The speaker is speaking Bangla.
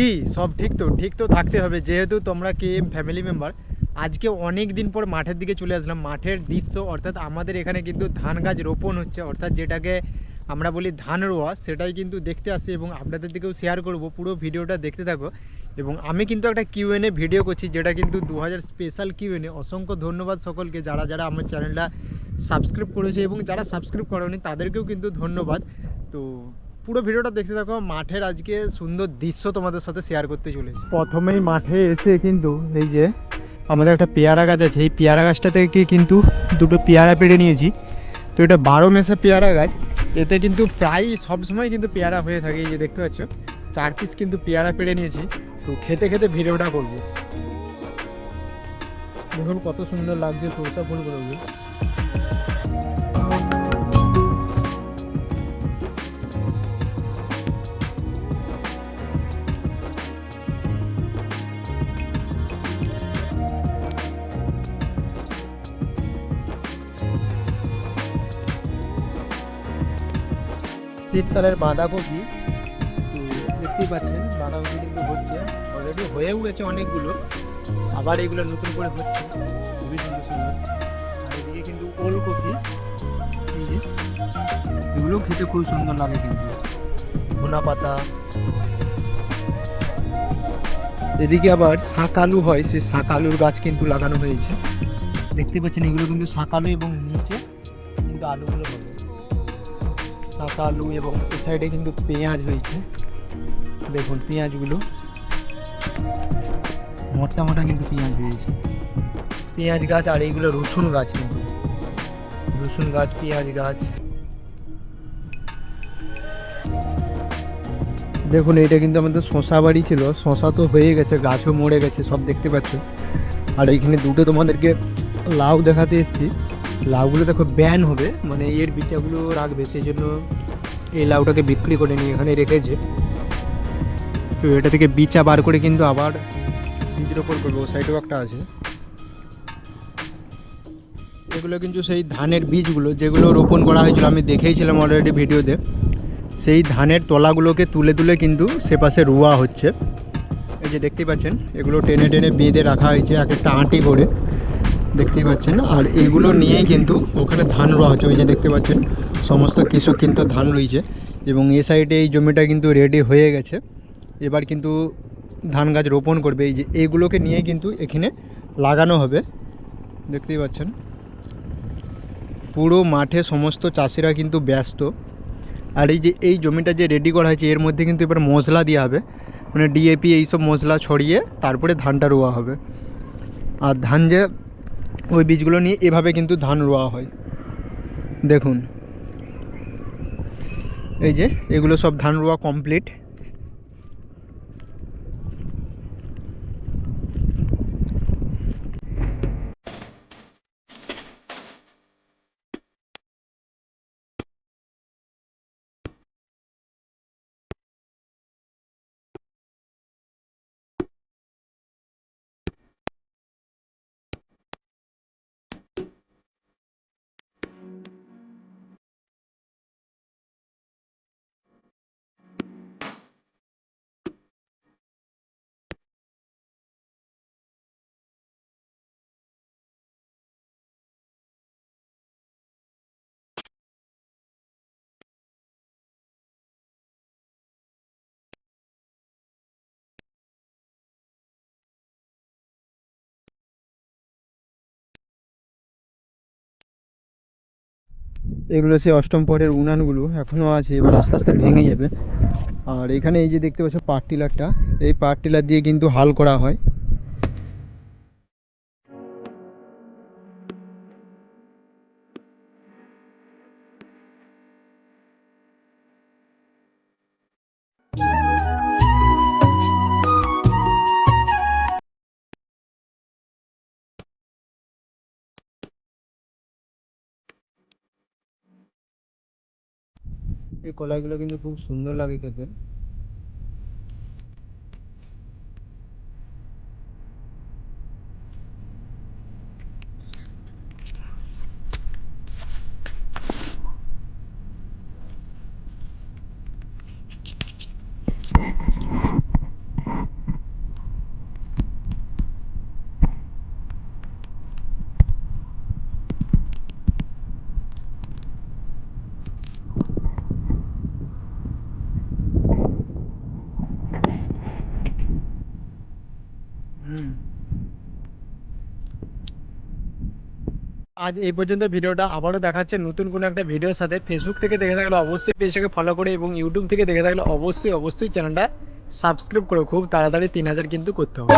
কি? সব ঠিক তো? ঠিক তো থাকতে হবে। যেহেতু তোমরা কে ফ্যামিলি মেম্বার আজকে অনেক দিন পর মাঠের দিকে চলে আসলাম। মাঠের দৃশ্য অর্থাৎ আমাদের এখানে কিন্তু ধান গাছ রোপণ হচ্ছে। অর্থাৎ যেটাকে আমরা বলি ধান রোয়া, সেটাই কিন্তু দেখতে আসি এবং আপনাদের দিকেও শেয়ার করব। পুরো ভিডিওটা দেখতে থাকো। এবং আমি কিন্তু একটা কিউএনএ ভিডিও করছি, যেটা কিন্তু দু হাজার স্পেশাল কিউএনএ অসংখ্য ধন্যবাদ সকলকে, যারা যারা আমার চ্যানেলটা সাবস্ক্রাইব করেছে এবং যারা সাবস্ক্রাইব করেনি তাদেরকেও কিন্তু ধন্যবাদ। তো পুরো ভিডিওটা দেখতে থাকো। মাঠের আজকে সুন্দর দৃশ্য তোমাদের সাথে শেয়ার করতে চলেছি। প্রথমেই মাঠে এসে কিন্তু এই যে আমাদের একটা পেয়ারা গাছ আছে, এই পেয়ারা গাছটা থেকে কিন্তু দুটো পেয়ারা পেড়ে নিয়েছি। তো এটা বারো মেসা পেয়ারা গাছ। এতে কিন্তু প্রায় সবসময় কিন্তু পেয়ারা হয়ে থাকে, এই যে দেখতে পাচ্ছ। চার পিস কিন্তু পেয়ারা পেড়ে নিয়েছি। তো খেতে খেতে ভিডিওটা করব। দেখুন কত সুন্দর লাগছে সরষা ফুলগুলো শীতকালের বাঁধাকপি। দেখতেই পাচ্ছেন বাঁধাকপি কিন্তু হচ্ছে। অলরেডি হয়েও গেছে অনেকগুলো আবার এগুলো নতুন করে হচ্ছে। খুবই সুন্দর সুন্দর। আর এদিকে কিন্তু ওলকপি। এগুলো খেতে খুব সুন্দর লাগে কিন্তু। ধনা পাতা। এদিকে আবার শাক আলু হয় সেই শাক আলুর গাছ কিন্তু লাগানো হয়েছে। দেখতে পাচ্ছেন এগুলো কিন্তু শাক আলু এবং নিচে কিন্তু আলুগুলো হবে শাক আলু এবং এই সাইডে কিন্তু পেঁয়াজ হয়েছে দেখুন, পেঁয়াজগুলো। মোটা মোটা কিন্তু পেঁয়াজ হয়েছে পেঁয়াজ গাছ আর এইগুলো রসুন গাছ কিন্তু। রসুন গাছ, পেঁয়াজ গাছ। দেখুন এটা কিন্তু আমাদের শশা বাড়ি ছিল। শশা তো হয়ে গেছে, গাছও মরে গেছে, সব দেখতে পাচ্ছ। আর এইখানে দুটো তোমাদেরকে লাউ দেখাতে এসেছি। লাউগুলো দেখো ব্যান হবে মানে এর বিটাগুলো রাখবে সেই জন্য এই লাউটাকে বিক্রি করে নিয়ে এখানে রেখেছে। তো এটা থেকে বিচা বার করে কিন্তু আবার বীজ রোপণ করব সাইডেও একটা আছে। এগুলো কিন্তু সেই ধানের বীজগুলো, যেগুলো রোপণ করা হয়েছিল, আমি দেখেইছিলাম অলরেডি ভিডিওতে। সেই ধানের তলাগুলোকে তুলে তুলে কিন্তু সে পাশে রোয়া হচ্ছে। এই যে দেখতে পাচ্ছেন, এগুলো টেনে টেনে বেঁধে রাখা হয়েছে, এক একটা আঁটি করে। দেখতেই পাচ্ছেন। আর এগুলো নিয়েই কিন্তু ওখানে ধান রোয়া হচ্ছে, ওই যে দেখতে পাচ্ছেন। সমস্ত কৃষক কিন্তু ধান রয়েছে এবং এ সাইডে এই জমিটা কিন্তু রেডি হয়ে গেছে। এবার কিন্তু ধান গাছ রোপণ করবে। এই যে এইগুলোকে নিয়ে কিন্তু এখানে লাগানো হবে। দেখতেই পাচ্ছেন। পুরো মাঠে সমস্ত চাষিরা কিন্তু ব্যস্ত। আর এই যে এই জমিটা যে রেডি করা হয়েছে, এর মধ্যে কিন্তু এবার মশলা দেওয়া হবে। মানে ডিএপি এইসব মশলা ছড়িয়ে তারপরে ধানটা রোয়া হবে। আর ধান যে ওই বীজগুলো নিয়ে এভাবে কিন্তু ধান রোয়া হয়। দেখুন। এই যে, এগুলো সব ধান রোয়া কমপ্লিট এগুলো সেই অষ্টম পরের উনানগুলো এখনও আছে, এবার আস্তে আস্তে ভেঙে যাবে। আর এখানে এই যে দেখতে পাচ্ছ পাওয়ার টিলারটা এই পাওয়ার টিলার দিয়ে কিন্তু হাল করা হয়। এই কলাইগুলো কিন্তু খুব সুন্দর লাগে খেতে। আজ এই পর্যন্ত ভিডিওটা আবারও দেখাচ্ছে নতুন কোনো একটা ভিডিওর সাথে। ফেসবুক থেকে দেখে থাকলে অবশ্যই পেজটাকে ফলো করে এবং ইউটিউব থেকে দেখে থাকলে অবশ্যই অবশ্যই চ্যানেলটা সাবস্ক্রাইব করে। খুব তাড়াতাড়ি তিন হাজার কিন্তু করতে হবে।